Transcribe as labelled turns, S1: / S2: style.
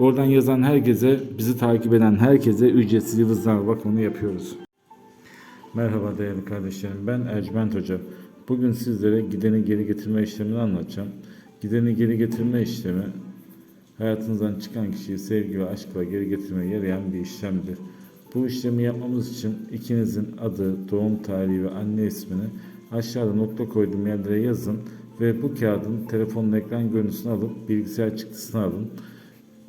S1: Oradan yazan herkese, bizi takip eden herkese ücretsiz yıldızname bakımını yapıyoruz. Merhaba değerli kardeşlerim, ben Ercüment Hoca. Bugün sizlere gideni geri getirme işlemini anlatacağım. Gideni geri getirme işlemi, hayatınızdan çıkan kişiyi sevgi ve aşkla geri getirmeye yarayan bir işlemdir. Bu işlemi yapmamız için ikinizin adı, doğum tarihi ve anne ismini aşağıda nokta koyduğum yerlere yazın ve bu kağıdın telefonun ekran görüntüsünü alıp bilgisayar çıktısını alın.